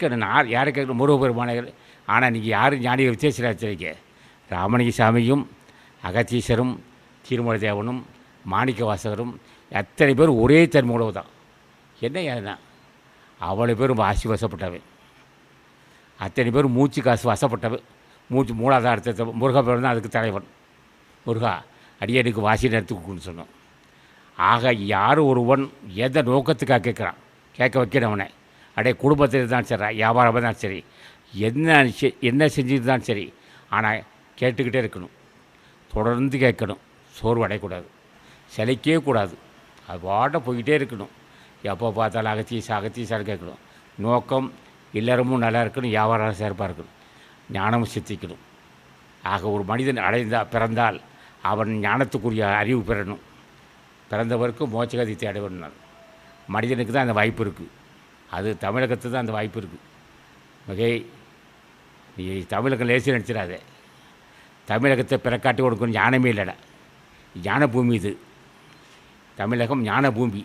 கேட்கணும். நான் யாரை கேட்கணும்? முருகப்பெருமானை ஆனால் நீங்கள் யாரும் ஞானிகள் விசேஷராச்சரிக்க ராமலிங்க சாமியும் அகத்தீஸ்வரும் திருமலை தேவனும் மாணிக்க வாசகரும் அத்தனை பேர் ஒரே தன்மையுளவு தான். என்ன ஏன்னா அவ்வளோ பேரும் வாசி வசப்பட்டவன் அத்தனை பேர் மூச்சு காசு வசப்பட்டவன் மூச்சு மூலாதாரத்தை பேர் தான் அதுக்கு தலைவன். முருகா அடியனுக்கு வாசி நடத்துக்குன்னு சொன்னோம். ஆக யார் ஒருவன் எதை நோக்கத்துக்காக கேட்குறான்? கேட்க வைக்கணும் அவனை குடும்பத்தில் இருந்தாலும் சரி வியாபாரமாக இருந்தாலும் சரி. என்ன என்ன செஞ்சுட்டு தான் சரி. ஆனால் கேட்டுக்கிட்டே இருக்கணும். தொடர்ந்து கேட்கணும். சோர்வு அடையக்கூடாது சிலைக்கவே கூடாது. அது பாட்ட போய்கிட்டே இருக்கணும். எப்போ பார்த்தாலும் அகத்தீஸ் அகத்தீசான்னு கேட்கணும். நோக்கம் இல்லறமும் நல்லா இருக்கணும் வியாபாரம் சிறப்பாக இருக்கணும். ஞானமும் சித்திக்கணும். ஆக ஒரு மனிதன் அடைந்தா பிறந்தால் அவன் ஞானத்துக்குரிய அறிவு பெறணும். பிறந்தவருக்கு மோட்சகதி தேடணும் மனிதனுக்கு தான் அந்த வாய்ப்பு இருக்குது அது தமிழகத்து தான் அந்த வாய்ப்பு இருக்குது மிகை நீ தமிழகம் லேசி நினச்சிடாதே. தமிழகத்தை பிறக்காட்டி கொடுக்கணும் ஞானமே இல்லைடா. ஞான பூமி இது. தமிழகம் ஞான பூமி